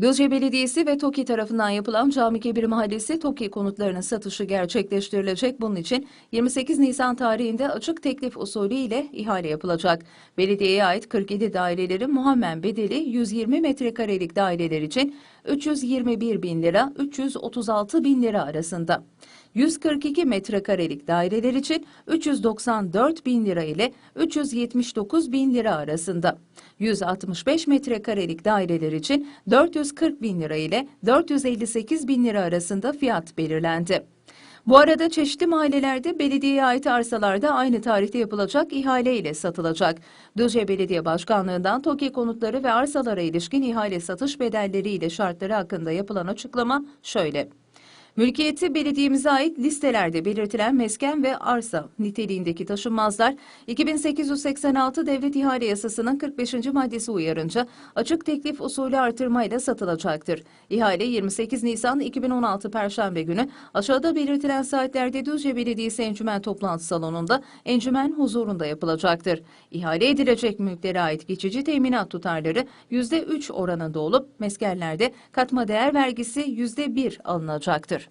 Düzce Belediyesi ve TOKİ tarafından yapılan Cami Kebir Mahallesi TOKİ konutlarının satışı gerçekleştirilecek. Bunun için 28 Nisan tarihinde açık teklif usulü ile ihale yapılacak. Belediyeye ait 47 dairelerin muhammen bedeli 120 metrekarelik daireler için 321 bin lira 336 bin lira arasında. 142 metrekarelik daireler için 394 bin lira ile 379 bin lira arasında. 165 metrekarelik daireler için 440 bin lira ile 458 bin lira arasında fiyat belirlendi. Bu arada çeşitli mahallelerde belediyeye ait arsalarda aynı tarihte yapılacak ihale ile satılacak. Düzce Belediye Başkanlığı'ndan TOKİ konutları ve arsalara ilişkin ihale satış bedelleri ile şartları hakkında yapılan açıklama şöyle. Mülkiyeti belediyemize ait listelerde belirtilen mesken ve arsa niteliğindeki taşınmazlar 2886 Devlet İhale Yasası'nın 45. maddesi uyarınca açık teklif usulü artırmayla satılacaktır. İhale 28 Nisan 2016 Perşembe günü aşağıda belirtilen saatlerde Düzce Belediyesi Encümen Toplantı Salonu'nda encümen huzurunda yapılacaktır. İhale edilecek mülklere ait geçici teminat tutarları %3 oranında olup meskenlerde katma değer vergisi %1 alınacaktır.